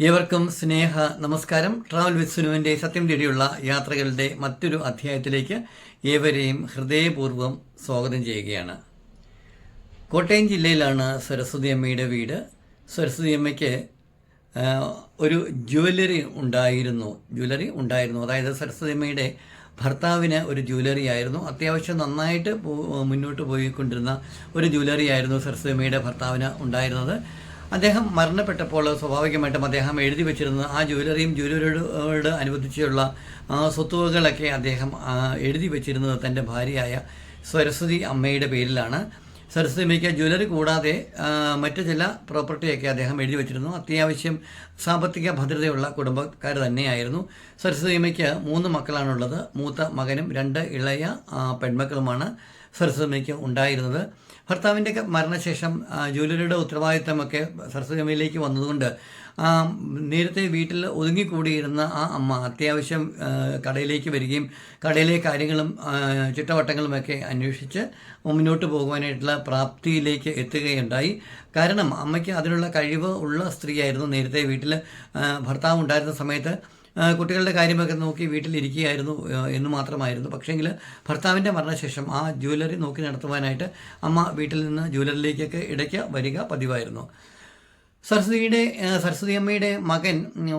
ഏവർക്കും സ്നേഹ നമസ്കാരം. Travel with സുനുവിന്റെ സത്യം തേടിയുള്ള യാത്രകളുടെ മറ്റൊരു അധ്യായത്തിലേക്ക് ഏവരെയും ഹൃദയപൂർവം സ്വാഗതം ചെയ്യുകയാണ്. കോട്ടയം ജില്ലയിലാണ് സരസ്വതി അമ്മയുടെ വീട്. സരസ്വതി അമ്മയ്ക്ക് ഒരു ജ്വല്ലറി ഉണ്ടായിരുന്നു. ജ്വല്ലറി ഉണ്ടായിരുന്നു. അതായത് സരസ്വതി അമ്മയുടെ ഭർത്താവിന് ഒരു ജ്വല്ലറി ആയിരുന്നു. അത്യാവശ്യം നന്നായിട്ട് മുന്നോട്ട് പോയിക്കൊണ്ടിരുന്ന ഒരു ജ്വല്ലറി ആയിരുന്നു സരസ്വതി അമ്മയുടെ ഭർത്താവിന് ഉണ്ടായിരുന്നത്. അദ്ദേഹം മരണപ്പെട്ടപ്പോൾ സ്വാഭാവികമായിട്ടും അദ്ദേഹം എഴുതി വെച്ചിരുന്ന ആ ജ്വല്ലറിയും ജ്വല്ലറിയോട് അനുബന്ധിച്ചുള്ള സ്വത്തുവകളൊക്കെ അദ്ദേഹം എഴുതി വെച്ചിരുന്നത് തന്റെ ഭാര്യയായ സരസ്വതി അമ്മയുടെ പേരിലാണ്. സരസ്വതി അമ്മയ്ക്ക് ജ്വല്ലറി കൂടാതെ മറ്റു ചില പ്രോപ്പർട്ടിയൊക്കെ അദ്ദേഹം എഴുതി വെച്ചിരുന്നു. അത്യാവശ്യം സാമ്പത്തിക ഭദ്രതയുള്ള കുടുംബക്കാർ തന്നെയായിരുന്നു. സരസ്വതി അമ്മയ്ക്ക് മൂന്ന് മക്കളാണുള്ളത്. മൂത്ത മകനും രണ്ട് ഇളയ പെൺമക്കളുമാണ് സരസ്വതി അമ്മയ്ക്ക് ഉണ്ടായിരുന്നത്. ഭർത്താവിന്റെ മരണശേഷം ജോലിയുടെ ഉത്തരവാദിത്തമൊക്കെ സരസ്വതി അമ്മയിലേക്ക് വന്നതുകൊണ്ട് നേരത്തെ വീട്ടിൽ ഒതുങ്ങിക്കൂടിയിരുന്ന ആ അമ്മ അത്യാവശ്യം കടയിലേക്ക് വരികയും കടയിലെ കാര്യങ്ങളും ചുറ്റവട്ടങ്ങളുമൊക്കെ അന്വേഷിച്ച് മുന്നോട്ട് പോകുവാനായിട്ടുള്ള പ്രാപ്തിയിലേക്ക് എത്തുകയുണ്ടായി. കാരണം അമ്മയ്ക്ക് അതിനുള്ള കഴിവ് ഉള്ള സ്ത്രീയായിരുന്നു നേരത്തെ വീട്ടിൽ ഭർത്താവ് ഉണ്ടായിരുന്ന സമയത്ത്. കുട്ടികളുടെ കാര്യമൊക്കെ നോക്കി വീട്ടിലിരിക്കുകയായിരുന്നു എന്ന് മാത്രമായിരുന്നു. പക്ഷേങ്കിൽ ഭർത്താവിന്റെ മരണശേഷം ആ ജ്വല്ലറി നോക്കി നടത്തുവാനായിട്ട് അമ്മ വീട്ടിൽ നിന്ന് ജ്വല്ലറിയിലേക്കൊക്കെ ഇടയ്ക്ക് വരിക പതിവായിരുന്നു. സരസ്വതിയുടെ സരസ്വതി അമ്മയുടെ മകൻ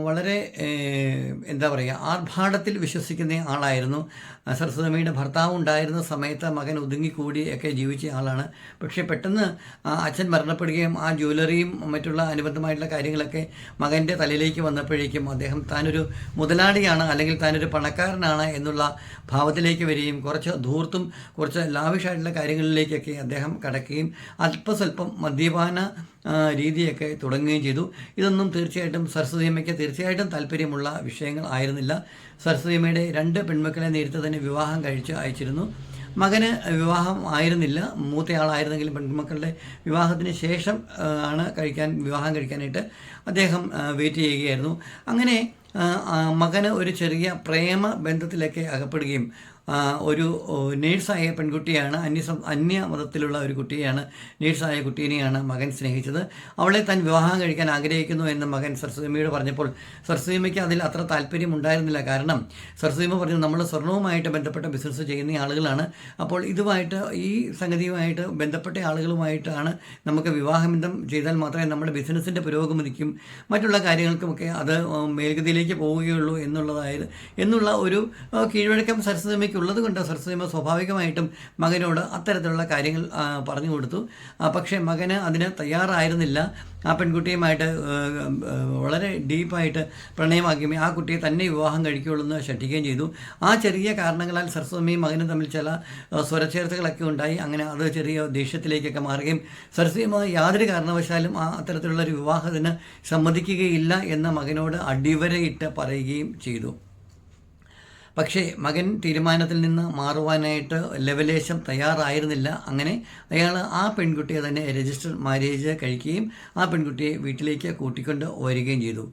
വളരെ എന്താ പറയുക ആർഭാടത്തിൽ വിശ്വസിക്കുന്ന ആളായിരുന്നു. സരസ്വതി അമ്മയുടെ ഭർത്താവ് ഉണ്ടായിരുന്ന സമയത്ത് മകൻ ഒതുങ്ങിക്കൂടി ഒക്കെ ജീവിച്ച ആളാണ്. പക്ഷേ പെട്ടെന്ന് അച്ഛൻ മരണപ്പെടുകയും ആ ജ്വല്ലറിയും മറ്റുള്ള അനുബന്ധമായിട്ടുള്ള കാര്യങ്ങളൊക്കെ മകന്റെ തലയിലേക്ക് വന്നപ്പോഴേക്കും അദ്ദേഹം താനൊരു മുതലാളിയാണ് അല്ലെങ്കിൽ താനൊരു പണക്കാരനാണ് എന്നുള്ള ഭാവത്തിലേക്ക് വരികയും കുറച്ച് ധൂർത്തും കുറച്ച് ലാവിഷായിട്ടുള്ള കാര്യങ്ങളിലേക്കൊക്കെ അദ്ദേഹം കടക്കുകയും അല്പസ്വല്പം മദ്യപാന രീതിയൊക്കെ തുടങ്ങുകയും ചെയ്തു. ഇതൊന്നും തീർച്ചയായിട്ടും സരസ്വതിയമ്മയ്ക്ക് തീർച്ചയായിട്ടും താല്പര്യമുള്ള വിഷയങ്ങൾ ആയിരുന്നില്ല. സരസ്വതിയമ്മയുടെ രണ്ട് പെൺമക്കളെ നേരത്തെ തന്നെ വിവാഹം കഴിച്ച് അയച്ചിരുന്നു. മകന് വിവാഹം ആയിരുന്നില്ല. മൂത്തയാളായിരുന്നെങ്കിലും പെൺമക്കളുടെ വിവാഹത്തിന് ശേഷം ആണ് കഴിക്കാൻ വിവാഹം കഴിക്കാനായിട്ട് അദ്ദേഹം വെയിറ്റ് ചെയ്യുകയായിരുന്നു. അങ്ങനെ മകന് ഒരു ചെറിയ പ്രേമ ബന്ധത്തിലൊക്കെ അകപ്പെടുകയും ഒരു നേഴ്സായ പെൺകുട്ടിയാണ് അന്യ അന്യ മതത്തിലുള്ള ഒരു കുട്ടിയാണ് നേഴ്സായ കുട്ടീനെയാണ് മകൻ സ്നേഹിച്ചത്. അവളെ താൻ വിവാഹം കഴിക്കാൻ ആഗ്രഹിക്കുന്നു എന്ന് മകൻ സരസ്വതിയമ്മയോട് പറഞ്ഞപ്പോൾ സർസീമയ്ക്ക് അതിൽ അത്ര താല്പര്യം ഉണ്ടായിരുന്നില്ല. കാരണം സർസീമ പറഞ്ഞു നമ്മൾ സ്വർണവുമായിട്ട് ബന്ധപ്പെട്ട ബിസിനസ് ചെയ്യുന്ന ആളുകളാണ്. അപ്പോൾ ഇതുമായിട്ട് ഈ സംഗതിയുമായിട്ട് ബന്ധപ്പെട്ട ആളുകളുമായിട്ടാണ് നമുക്ക് വിവാഹബന്ധം ചെയ്താൽ മാത്രമേ നമ്മുടെ ബിസിനസ്സിന്റെ പുരോഗമനിക്കും മറ്റുള്ള കാര്യങ്ങൾക്കുമൊക്കെ അത് മേൽഗതിയിലേക്ക് പോവുകയുള്ളൂ എന്നുള്ളതായത് എന്നുള്ള ഒരു കീഴ്വഴക്കം സരസ്വതിയമ്മയ്ക്ക് ഉള്ളത് കൊണ്ട് സരസ്വതിമ സ്വാഭാവികമായിട്ടും മകനോട് അത്തരത്തിലുള്ള കാര്യങ്ങൾ പറഞ്ഞു കൊടുത്തു. പക്ഷേ മകന് അതിന് തയ്യാറായിരുന്നില്ല. ആ പെൺകുട്ടിയുമായിട്ട് വളരെ ഡീപ്പായിട്ട് പ്രണയമാക്കുകയും ആ കുട്ടിയെ തന്നെ വിവാഹം കഴിക്കുകയുള്ളൂ എന്ന് ശഠിക്കുകയും ചെയ്തു. ആ ചെറിയ കാരണങ്ങളാൽ സരസ്വതിയും മകനും തമ്മിൽ ചില ആ, ഉണ്ടായി. അങ്ങനെ അത് ചെറിയ ദേഷ്യത്തിലേക്കൊക്കെ മാറുകയും സരസ്വതിയമ്മ യാതൊരു കാരണവശാലും ആ അത്തരത്തിലുള്ള ഒരു വിവാഹത്തിന് സമ്മതിക്കുകയില്ല എന്ന് മകനോട് അടിവരയിട്ട് പറയുകയും ചെയ്തു. പക്ഷേ മകൻ തീരുമാനത്തിൽ നിന്ന് മാറുവാനായിട്ട് ലെവലേശം തയ്യാറായിരുന്നില്ല. അങ്ങനെ അയാൾ ആ പെൺകുട്ടിയെ തന്നെ രജിസ്റ്റർ മാരേജ് കഴിക്കുകയും ആ പെൺകുട്ടിയെ വീട്ടിലേക്ക് കൂട്ടിക്കൊണ്ട് വരികയും ചെയ്തു.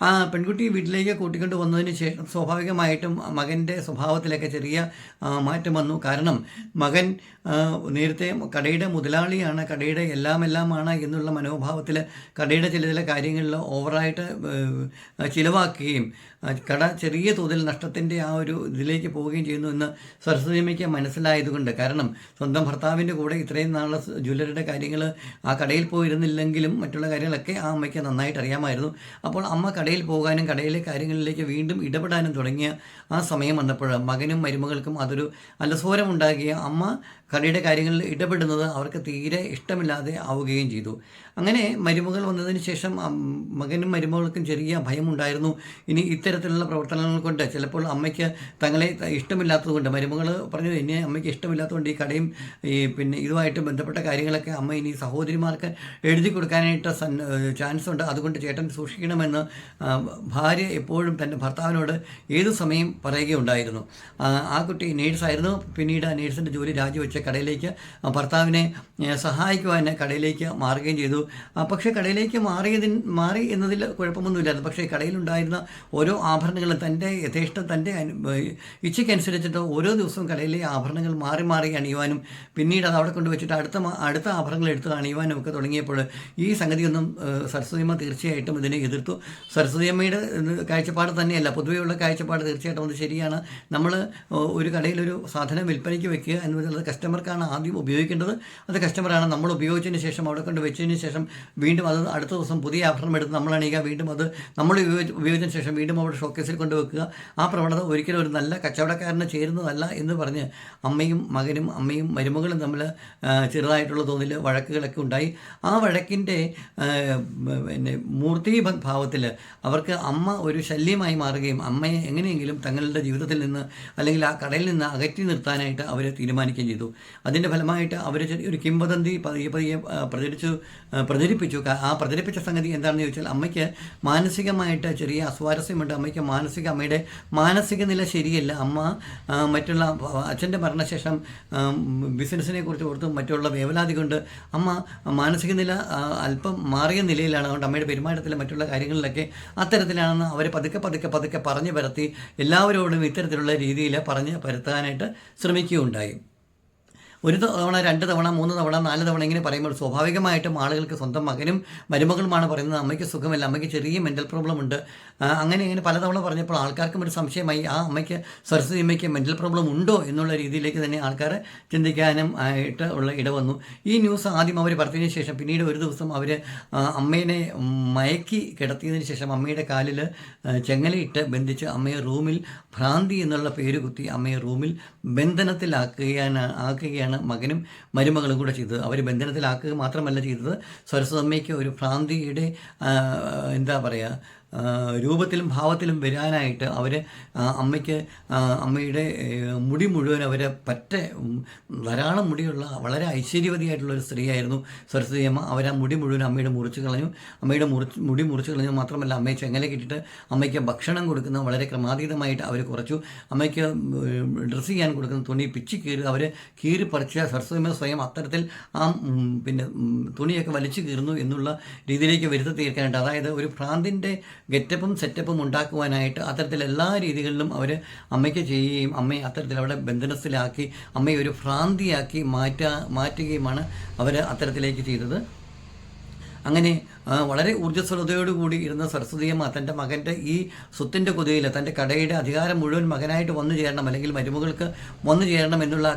ആ പെൺകുട്ടിയെ വീട്ടിലേക്ക് കൂട്ടിക്കൊണ്ട് വന്നതിന് ശേഷം സ്വാഭാവികമായിട്ടും മകന്റെ സ്വഭാവത്തിലൊക്കെ ചെറിയ മാറ്റം വന്നു. കാരണം മകൻ നേരത്തെ കടയുടെ മുതലാളിയാണ്. കടയുടെ എല്ലാം എല്ലാമാണ് എന്നുള്ള മനോഭാവത്തിൽ കടയുടെ ചില ചില കാര്യങ്ങളിൽ ഓവറായിട്ട് ചിലവാക്കുകയും കട ചെറിയ തോതിൽ നഷ്ടത്തിന്റെ ആ ഒരു ഇതിലേക്ക് പോവുകയും ചെയ്യുന്നു എന്ന് സരസ്വതിയമ്മയ്ക്ക് മനസ്സിലായതുകൊണ്ട്. കാരണം സ്വന്തം ഭർത്താവിന്റെ കൂടെ ഇത്രയും നാളെ ജ്വല്ലറിയുടെ കാര്യങ്ങൾ ആ കടയിൽ പോയിരുന്നില്ലെങ്കിലും മറ്റുള്ള കാര്യങ്ങളൊക്കെ ആ അമ്മയ്ക്ക് നന്നായിട്ട് അറിയാമായിരുന്നു. അപ്പോൾ അമ്മ കടയിൽ പോകാനും കടയിലെ കാര്യങ്ങളിലേക്ക് വീണ്ടും ഇടപെടാനും തുടങ്ങിയ ആ സമയം വന്നപ്പോൾ മകനും മരുമകൾക്കും അതൊരു അലസോരമുണ്ടാകിയ അമ്മ കടയുടെ കാര്യങ്ങളിൽ ഇടപെടുന്നത് അവർക്ക് തീരെ ഇഷ്ടമില്ലാതെ ആവുകയും ചെയ്തു. അങ്ങനെ മരുമകൾ വന്നതിന് ശേഷം മകനും മരുമകൾക്കും ചെറിയ ഭയമുണ്ടായിരുന്നു. ഇനി ഇത്തരത്തിലുള്ള പ്രവർത്തനങ്ങൾ കൊണ്ട് ചിലപ്പോൾ അമ്മയ്ക്ക് തങ്ങളെ ഇഷ്ടമില്ലാത്തതുകൊണ്ട് മരുമകൾ പറഞ്ഞു എന്നെ അമ്മയ്ക്ക് ഇഷ്ടമില്ലാത്തതുകൊണ്ട് ഈ കടയും ഈ പിന്നെ ഇതുമായിട്ട് ബന്ധപ്പെട്ട കാര്യങ്ങളൊക്കെ അമ്മ ഇനി സഹോദരിമാർക്ക് എഴുതി കൊടുക്കാനായിട്ട് ചാൻസ് ഉണ്ട്. അതുകൊണ്ട് ചേട്ടൻ സൂക്ഷിക്കണമെന്ന് ഭാര്യ എപ്പോഴും തന്റെ ഭർത്താവിനോട് ഏതു സമയം പറയുകയുണ്ടായിരുന്നു. ആ, കുട്ടി നേഴ്സായിരുന്നു പിന്നീട് ആ നേഴ്സിന്റെ ജോലി രാജിവെച്ച് കടയിലേക്ക് ഭർത്താവിനെ സഹായിക്കുവാൻ കടയിലേക്ക് മാറുകയും ചെയ്തു. പക്ഷേ കടയിലേക്ക് മാറിയതിന് മാറി എന്നതിൽ കുഴപ്പമൊന്നുമില്ലായിരുന്നു. പക്ഷേ കടയിലുണ്ടായിരുന്ന ഓരോ ആഭരണങ്ങളും തന്റെ യഥേഷ്ടം തന്റെ ഇച്ഛയ്ക്കനുസരിച്ചിട്ട് ഓരോ ദിവസവും കടയിലെ ആഭരണങ്ങൾ മാറി മാറി അണിയുവാനും പിന്നീട് അത് അവിടെ കൊണ്ടുവച്ചിട്ട് അടുത്ത അടുത്ത ആഭരണങ്ങൾ എടുത്ത് അണിയുവാനും ഒക്കെ തുടങ്ങിയപ്പോൾ ഈ സംഗതിയൊന്നും സരസ്വതിയമ്മ തീർച്ചയായിട്ടും ഇതിനെ എതിർത്തു. സരസ്വതിയമ്മയുടെ കാഴ്ചപ്പാട് തന്നെയല്ല. പൊതുവെയുള്ള കാഴ്ചപ്പാട് തീർച്ചയായിട്ടും അത് ശരിയാണ്. നമ്മൾ ഒരു കടയിലൊരു സാധനം വിൽപ്പനയ്ക്ക് വെക്കുക എന്നുള്ളത് കസ്റ്റമർക്കാണ് ആദ്യം ഉപയോഗിക്കേണ്ടത്. അത് കസ്റ്റമറാണ് നമ്മൾ ഉപയോഗിച്ചതിന് ശേഷം അവിടെ കൊണ്ട് വെച്ചതിന് ശേഷം വീണ്ടും അത് അടുത്ത ദിവസം പുതിയ ആഭരണം എടുത്ത് നമ്മൾ അണിയുക വീണ്ടും അത് നമ്മൾ ഉപയോഗിച്ച് ഉപയോഗിച്ചതിന് ശേഷം വീണ്ടും അവിടെ ഷോക്കേസിൽ കൊണ്ടുവെക്കുക. ആ പ്രവണത ഒരിക്കലും ഒരു നല്ല കച്ചവടക്കാരന് ചേരുന്നതല്ല എന്ന് പറഞ്ഞ് അമ്മയും മകനും അമ്മയും മരുമകളും തമ്മിൽ ചെറുതായിട്ടുള്ള തോതിൽ വഴക്കുകളൊക്കെ ഉണ്ടായി. ആ വഴക്കിന്റെ പിന്നെ മൂർത്തി ഭാവത്തിൽ അവർക്ക് അമ്മ ഒരു ശല്യമായി മാറുകയും അമ്മയെ എങ്ങനെയെങ്കിലും തങ്ങളുടെ ജീവിതത്തിൽ നിന്ന് അല്ലെങ്കിൽ ആ കടയിൽ നിന്ന് അകറ്റി നിർത്താനായിട്ട് അവർ തീരുമാനിക്കുകയും ചെയ്തു. അതിന്റെ ഫലമായിട്ട് അവർ ഒരു കിംവദന്തി പതിയെ പതിയെ പ്രചരിച്ചു പ്രചരിപ്പിച്ചു. ആ പ്രചരിപ്പിച്ച സംഗതി എന്താണെന്ന് ചോദിച്ചാൽ അമ്മയ്ക്ക് മാനസികമായിട്ട് ചെറിയ അസ്വാരസ്യമുണ്ട്. അമ്മയ്ക്ക് മാനസിക അമ്മയുടെ മാനസിക നില ശരിയല്ല. അമ്മ മറ്റുള്ള അച്ഛന്റെ മരണശേഷം ബിസിനസ്സിനെ കുറിച്ച് ഓർത്തും മറ്റുള്ള വേവലാതി കൊണ്ട് അമ്മ മാനസിക നില അല്പം മാറിയ നിലയിലാണ്. അതുകൊണ്ട് അമ്മയുടെ പെരുമാറ്റത്തിൽ മറ്റുള്ള കാര്യങ്ങളിലൊക്കെ അത്തരത്തിലാണെന്ന് അവർ പതുക്കെ പതുക്കെ പതുക്കെ പറഞ്ഞു പരത്തി എല്ലാവരോടും ഇത്തരത്തിലുള്ള രീതിയിൽ പറഞ്ഞ് പരത്താനായിട്ട് ശ്രമിക്കുകയുണ്ടായി. ഒരു തവണ രണ്ട് തവണ മൂന്ന് തവണ നാല് തവണ ഇങ്ങനെ പറയുമ്പോൾ സ്വാഭാവികമായിട്ടും ആളുകൾക്ക് സ്വന്തം മകനും മരുമകളുമാണ് പറയുന്നത്. അമ്മയ്ക്ക് സുഖമില്ല അമ്മയ്ക്ക് ചെറിയ മെന്റൽ പ്രോബ്ലം ഉണ്ട്. അങ്ങനെ ഇങ്ങനെ പലതവണ പറഞ്ഞപ്പോൾ ആൾക്കാർക്കും ഒരു സംശയമായി ആ അമ്മയ്ക്ക് സരസ്വതി അമ്മയ്ക്ക് മെന്റൽ പ്രോബ്ലം ഉണ്ടോ എന്നുള്ള രീതിയിലേക്ക് തന്നെ ആൾക്കാർ ചിന്തിക്കാനും ആയിട്ട് ഉള്ള ഇടവന്നു ഈ ന്യൂസ് ആദ്യം അവർ പറഞ്ഞതിന് ശേഷം പിന്നീട് ഒരു ദിവസം അവർ അമ്മേനെ മയക്കി കിടത്തിയതിന് ശേഷം അമ്മയുടെ കാലിൽ ചെങ്ങലയിട്ട് ബന്ധിച്ച് അമ്മയെ റൂമിൽ ഭ്രാന്തി എന്നുള്ള പേര് കുത്തി അമ്മയെ റൂമിൽ ബന്ധനത്തിലാക്കുകയാണ് ആക്കുകയാണ് മകനും മരുമകളും കൂടെ ചെയ്തത്. അവർ ബന്ധനത്തിലാക്കുക മാത്രമല്ല ചെയ്തത്. സരസ്വതമ്മയ്ക്ക് ഒരു ഭ്രാന്തിയുടെ എന്താ പറയുക രൂപത്തിലും ഭാവത്തിലും വരാനായിട്ട് അവർ അമ്മയ്ക്ക് അമ്മയുടെ മുടി മുഴുവൻ അവരെ പറ്റ ധാരാളം മുടിയുള്ള വളരെ ഐശ്വര്യവതിയായിട്ടുള്ള ഒരു സ്ത്രീയായിരുന്നു സരസ്വതി അമ്മ. അവർ ആ മുടി മുഴുവൻ അമ്മയുടെ മുറിച്ച് കളഞ്ഞു. അമ്മയുടെ മുറിച്ച് മുടി മുറിച്ച് കളഞ്ഞു മാത്രമല്ല അമ്മയെ ചെങ്ങല കിട്ടിയിട്ട് അമ്മയ്ക്ക് ഭക്ഷണം കൊടുക്കുന്ന വളരെ ക്രമാതീതമായിട്ട് അവർ കുറച്ചു. അമ്മയ്ക്ക് ഡ്രസ്സ് ചെയ്യാൻ കൊടുക്കുന്ന തുണി പിച്ചി കീറി അവർ കീറി പറിച്ച അമ്മ സ്വയം അത്തരത്തിൽ ആ പിന്നെ തുണിയൊക്കെ വലിച്ചു കീറുന്നു എന്നുള്ള രീതിയിലേക്ക് വരുത്തി തീർക്കാനായിട്ട്. അതായത് ഒരു ഭ്രാന്തിന്റെ ഗെറ്റപ്പും സെറ്റപ്പും ഉണ്ടാക്കുവാനായിട്ട് അത്തരത്തിൽ എല്ലാ രീതികളിലും അവർ അമ്മയ്ക്ക് ചെയ്യുകയും അമ്മയെ അത്തരത്തിൽ അവിടെ ബന്ധനത്തിലാക്കി അമ്മയെ ഒരു ഭ്രാന്തിയാക്കി മാറ്റാ മാറ്റുകയുമാണ് അവർ അത്തരത്തിലേക്ക് ചെയ്തത്. അങ്ങനെ വളരെ ഊർജസ്വലതയോടുകൂടി ഇരുന്ന സരസ്വതിയമ്മ തന്റെ മകന്റെ ഈ സ്വത്തിന്റെ കൊതിയിൽ തന്റെ കടയുടെ അധികാരം മുഴുവൻ മകനായിട്ട് വന്നു ചേരണം അല്ലെങ്കിൽ മരുമകൾക്ക് വന്നു ചേരണം എന്നുള്ള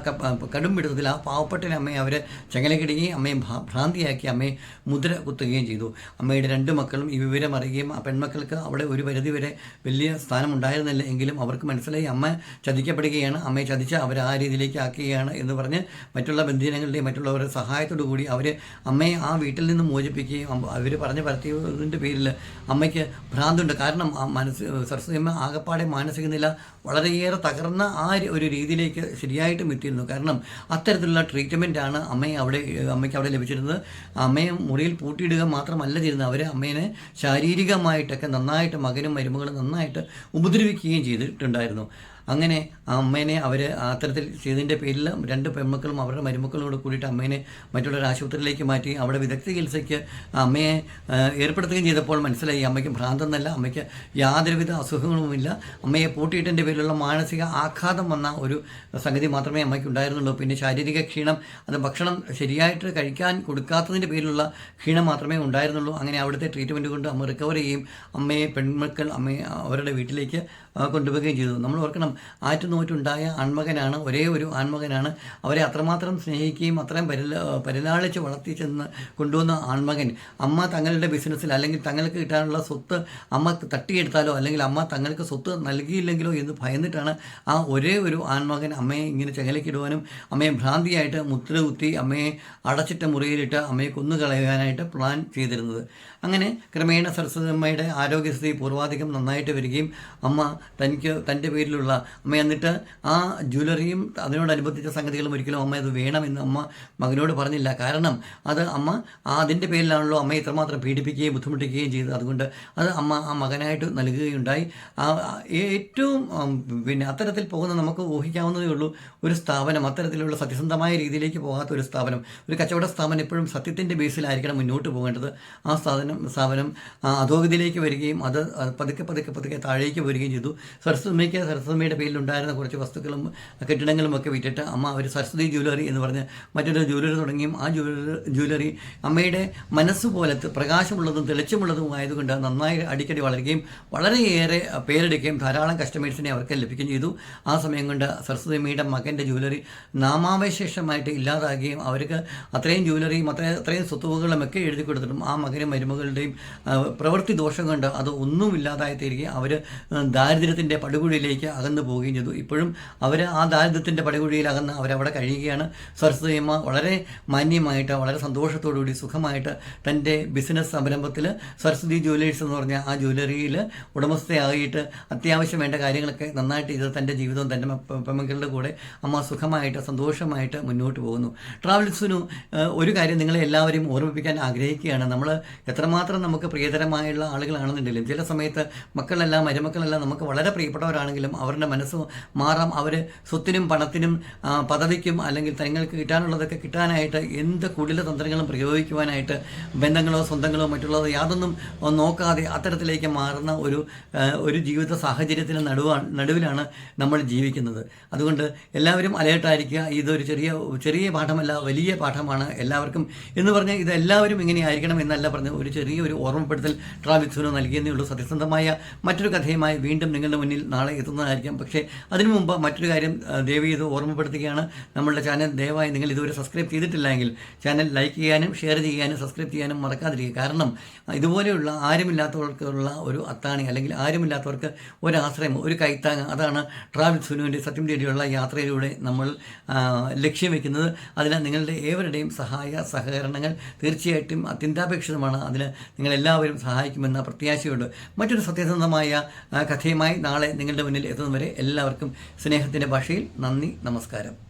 കടും പിടുത്തത്തിൽ ആ പാവപ്പെട്ട അമ്മയെ അവർ ചങ്ങലക്കിടുകയും അമ്മയെ ഭ്രാ- ഭ്രാന്തിയാക്കി അമ്മയെ മുദ്ര കുത്തുകയും ചെയ്തു. അമ്മയുടെ രണ്ട് മക്കളും ഈ വിവരം അറിയുകയും ആ പെൺമക്കൾക്ക് അവിടെ ഒരു പരിധി വരെ വലിയ സ്ഥാനം ഉണ്ടായിരുന്നില്ല എങ്കിലും അവർക്ക് മനസ്സിലായി അമ്മ ചതിക്കപ്പെടുകയാണ് അമ്മയെ ചതിച്ച് അവർ ആ രീതിയിലേക്ക് ആക്കുകയാണ് എന്ന് പറഞ്ഞ് മറ്റുള്ള ബന്ധുജനങ്ങളുടെയും മറ്റുള്ളവരുടെ സഹായത്തോടു കൂടി അവർ അമ്മയെ ആ വീട്ടിൽ നിന്ന് മോചിപ്പിക്കുകയും അവർ പറഞ്ഞ് പരത്തിയതിന്റെ പേരിൽ അമ്മയ്ക്ക് ഭ്രാന്തുണ്ട്. കാരണം മനസ്സ് സരസ്വതി അമ്മ ആകപ്പാടെ മാനസിക നില വളരെയേറെ തകർന്ന ആ ഒരു രീതിയിലേക്ക് ശരിയായിട്ടും എത്തിയിരുന്നു. കാരണം അത്തരത്തിലുള്ള ട്രീറ്റ്മെന്റാണ് അമ്മയെ അവിടെ അമ്മയ്ക്ക് അവിടെ ലഭിച്ചിരുന്നത്. അമ്മയെ മുറിയിൽ പൂട്ടിയിടുക മാത്രമല്ല ചെയ്യുന്നത് അവർ അമ്മേനെ ശാരീരികമായിട്ടൊക്കെ നന്നായിട്ട് മകനും മരുമകളും നന്നായിട്ട് ഉപദ്രവിക്കുകയും ചെയ്തിട്ടുണ്ടായിരുന്നു. അങ്ങനെ ആ അമ്മേനെ അവർ അത്തരത്തിൽ ചെയ്തതിന്റെ പേരിൽ രണ്ട് പെൺമക്കളും അവരുടെ മരുമക്കളും കൂടെ കൂടിയിട്ട് അമ്മേനെ മറ്റുള്ള ആശുപത്രിയിലേക്ക് മാറ്റി അവിടെ വിദഗ്ധ ചികിത്സയ്ക്ക് അമ്മയെ ഏർപ്പെടുത്തുകയും ചെയ്തപ്പോൾ മനസ്സിലായി അമ്മയ്ക്ക് ഭ്രാന്തെന്നല്ല അമ്മയ്ക്ക് യാതൊരുവിധ അസുഖങ്ങളുമില്ല. അമ്മയെ പൂട്ടിയിട്ടതിന്റെ പേരിലുള്ള മാനസിക ആഘാതം വന്ന ഒരു സംഗതി മാത്രമേ അമ്മയ്ക്ക് ഉണ്ടായിരുന്നുള്ളൂ. പിന്നെ ശാരീരിക ക്ഷീണം അത് ഭക്ഷണം ശരിയായിട്ട് കഴിക്കാൻ കൊടുക്കാത്തതിന്റെ പേരിലുള്ള ക്ഷീണം മാത്രമേ ഉണ്ടായിരുന്നുള്ളൂ. അങ്ങനെ അവിടുത്തെ ട്രീറ്റ്മെന്റ് കൊണ്ട് അമ്മ റിക്കവർ ചെയ്യും അമ്മയെ പെൺമക്കൾ അമ്മയെ അവരുടെ വീട്ടിലേക്ക് കൊണ്ടുപോവുകയും ചെയ്തു. നമ്മൾ ഓർക്കണം ആറ്റുനോറ്റുണ്ടായ ആൺമകനാണ് ഒരേ ഒരു ആൺമകനാണ്. അവരെ അത്രമാത്രം സ്നേഹിക്കുകയും അത്രയും പരില പരിലാളിച്ച് വളർത്തി ചെന്ന് കൊണ്ടുവന്ന ആൺമകൻ. അമ്മ തങ്ങളുടെ ബിസിനസ്സിൽ അല്ലെങ്കിൽ തങ്ങൾക്ക് കിട്ടാനുള്ള സ്വത്ത് അമ്മ തട്ടിയെടുത്താലോ അല്ലെങ്കിൽ അമ്മ തങ്ങൾക്ക് സ്വത്ത് നൽകിയില്ലെങ്കിലോ എന്ന് ഭയന്നിട്ടാണ് ആ ഒരേ ഒരു ആൺമകൻ അമ്മയെ ഇങ്ങനെ ചെങ്ങലക്കിടുവാനും അമ്മയെ ഭ്രാന്തിയായിട്ട് മുദ്ര കുത്തി അമ്മയെ അടച്ചിട്ട മുറിയിലിട്ട് അമ്മയെ കൊന്നുകളയാനായിട്ട് പ്ലാൻ ചെയ്തിരുന്നത്. അങ്ങനെ ക്രമേണ സരസ്വതിയമ്മയുടെ ആരോഗ്യസ്ഥിതി പൂർവാധികം നന്നായിട്ട് വരികയും അമ്മ തനിക്ക് തന്റെ പേരിലുള്ള അമ്മ എന്നിട്ട് ആ ജ്വല്ലറിയും അതിനോടനുബന്ധിച്ച സംഗതികളും ഒരിക്കലും അമ്മ അത് വേണമെന്ന് അമ്മ മകനോട് പറഞ്ഞില്ല. കാരണം അത് അമ്മ അതിന്റെ പേരിലാണല്ലോ അമ്മ ഇത്രമാത്രം പീഡിപ്പിക്കുകയും ബുദ്ധിമുട്ടിക്കുകയും ചെയ്തത്. അതുകൊണ്ട് അത് അമ്മ ആ മകനായിട്ട് നൽകുകയുണ്ടായി. ഏറ്റവും പിന്നെ അത്തരത്തിൽ പോകുന്ന നമുക്ക് ഊഹിക്കാവുന്നതേ ഉള്ളൂ. ഒരു സ്ഥാപനം അത്തരത്തിലുള്ള സത്യസന്ധമായ രീതിയിലേക്ക് പോകാത്ത ഒരു സ്ഥാപനം ഒരു കച്ചവട സ്ഥാപനം എപ്പോഴും സത്യത്തിന്റെ ബേസിലായിരിക്കണം മുന്നോട്ട് പോകേണ്ടത്. ആ സ്ഥാപനം സ്ഥാപനം സ്ഥാപനം അധോഗതിയിലേക്ക് വരികയും അത് പതുക്കെ പതുക്കെ പതുക്കെ താഴേക്ക് വരികയും ചെയ്തു. സരസ്വതിക്ക് സരസ്വതിയുടെ പേരിലുണ്ടായിരുന്ന കുറച്ച് വസ്തുക്കളും കെട്ടിടങ്ങളും ഒക്കെ വിറ്റിട്ട് അമ്മ ഒരു സരസ്വതി ജ്വല്ലറി എന്ന് പറഞ്ഞ് മറ്റൊരു ജ്വല്ലറി തുടങ്ങിയും ആ ജ്വല്ലറി ജ്വല്ലറി അമ്മയുടെ മനസ്സ് പോലത്തെ പ്രകാശമുള്ളതും തെളിച്ചമുള്ളതും ആയതുകൊണ്ട് നന്നായി അടിക്കടി വളരുകയും വളരെയേറെ പേരെടുക്കുകയും ധാരാളം കസ്റ്റമേഴ്സിനെ അവർക്ക് ലഭിക്കുകയും ചെയ്തു. ആ സമയം കൊണ്ട് സരസ്വതിമ്മയുടെ മകന്റെ ജ്വല്ലറി നാമാവശേഷമായിട്ട് ഇല്ലാതാകുകയും അവർക്ക് അത്രയും ജ്വല്ലറിയും അത്രയും അത്രയും സ്വത്തുവകളും ഒക്കെ എഴുതി കൊടുത്തിട്ടും ആ മകനും മരുമകളുടെയും ആ, പ്രവൃത്തി ദോഷം കൊണ്ട് അത് ഒന്നും ഇല്ലാതായി തീരുകയും അവർ ദാരിദ്ര്യത്തിന്റെ പടുകുഴിയിലേക്ക് അകന്നു പോവുകയും ചെയ്തു. ഇപ്പോഴും അവർ ആ ദാരിദ്ര്യത്തിന്റെ പടുകുഴിയിൽ അകന്ന് അവരവിടെ കഴിയുകയാണ്. സരസ്വതിയമ്മ വളരെ മാന്യമായിട്ട് വളരെ സന്തോഷത്തോടുകൂടി സുഖമായിട്ട് തന്റെ ബിസിനസ് സംരംഭത്തിൽ സരസ്വതി ജ്വല്ലേഴ്സ് എന്ന് പറഞ്ഞ ആ ജ്വല്ലറിയിൽ ഉടമസ്ഥയായിട്ട് അത്യാവശ്യം വേണ്ട കാര്യങ്ങളൊക്കെ നന്നായിട്ട് ചെയ്ത് തന്റെ ജീവിതവും തന്റെ പെമ്മക്കളുടെ കൂടെ അമ്മ സുഖമായിട്ട് സന്തോഷമായിട്ട് മുന്നോട്ട് പോകുന്നു. ട്രാവൽസിനു ഒരു കാര്യം നിങ്ങളെ എല്ലാവരെയും ഓർമ്മിപ്പിക്കാൻ ആഗ്രഹിക്കുകയാണ്. നമ്മൾ എത്രമാത്രം നമുക്ക് പ്രിയതരമായുള്ള ആളുകളാണെന്നുണ്ടെങ്കിലും ചില സമയത്ത് മക്കളെല്ലാം മരുമക്കളെല്ലാം നമുക്ക് വളരെ പ്രിയപ്പെട്ടവരാണെങ്കിലും അവരുടെ മനസ്സ് മാറാം. അവർ സ്വത്തിനും പണത്തിനും പദവിക്കും അല്ലെങ്കിൽ തങ്ങൾക്ക് കിട്ടാനുള്ളതൊക്കെ കിട്ടാനായിട്ട് എന്ത് കുടില തന്ത്രങ്ങളും പ്രയോഗിക്കുവാനായിട്ട് ബന്ധങ്ങളോ സ്വന്തങ്ങളോ മറ്റുള്ളതോ യാതൊന്നും നോക്കാതെ അത്തരത്തിലേക്ക് മാറുന്ന ഒരു ഒരു ജീവിത സാഹചര്യത്തിന് നടുവാണ് നടുവിലാണ് നമ്മൾ ജീവിക്കുന്നത്. അതുകൊണ്ട് എല്ലാവരും അലേർട്ടായിരിക്കുക. ഇതൊരു ചെറിയ ചെറിയ പാഠമല്ല വലിയ പാഠമാണ് എല്ലാവർക്കും. എന്ന് പറഞ്ഞാൽ ഇത് എല്ലാവരും ഇങ്ങനെ ആയിരിക്കണം എന്നല്ല പറഞ്ഞ് ഒരു ചെറിയ ഒരു ഓർമ്മപ്പെടുത്തൽ ട്രാവിക്സിനോ നൽകിയെന്നേ ഉള്ളൂ. സത്യസന്ധമായ മറ്റൊരു കഥയുമായി വീണ്ടും നിങ്ങളുടെ മുന്നിൽ നാളെ എത്തുന്നതായിരിക്കാം. പക്ഷേ അതിനു മുമ്പ് മറ്റൊരു കാര്യം ദയവ് ചെയ്ത് ഓർമ്മപ്പെടുത്തുകയാണ്. നമ്മളുടെ ചാനൽ ദയവായി നിങ്ങൾ ഇതുവരെ സബ്സ്ക്രൈബ് ചെയ്തിട്ടില്ലെങ്കിൽ ചാനൽ ലൈക്ക് ചെയ്യാനും ഷെയർ ചെയ്യാനും സബ്സ്ക്രൈബ് ചെയ്യാനും മറക്കാതിരിക്കുക. കാരണം ഇതുപോലെയുള്ള ആരുമില്ലാത്തവർക്കുള്ള ഒരു അത്താണി അല്ലെങ്കിൽ ആരുമില്ലാത്തവർക്ക് ഒരു ആശ്രയം ഒരു കൈത്താങ് അതാണ് ട്രാവൽ സുനുവിന്റെ സത്യം തേടിയുള്ള യാത്രയിലൂടെ നമ്മൾ ലക്ഷ്യം വയ്ക്കുന്നത് അതിന് നിങ്ങളുടെ ഏവരുടെയും സഹായ സഹകരണങ്ങൾ തീർച്ചയായിട്ടും അത്യന്താപേക്ഷിതമാണ്. അതിന് നിങ്ങളെല്ലാവരും സഹായിക്കുമെന്ന പ്രത്യാശയുണ്ട്. മറ്റൊരു സത്യസന്ധമായ കഥയുമായി നാളെ നിങ്ങളുടെ മുന്നിൽ എത്തുന്നവരെ എല്ലാവർക്കും സ്നേഹത്തിന്റെ ഭാഷയിൽ നന്ദി നമസ്കാരം.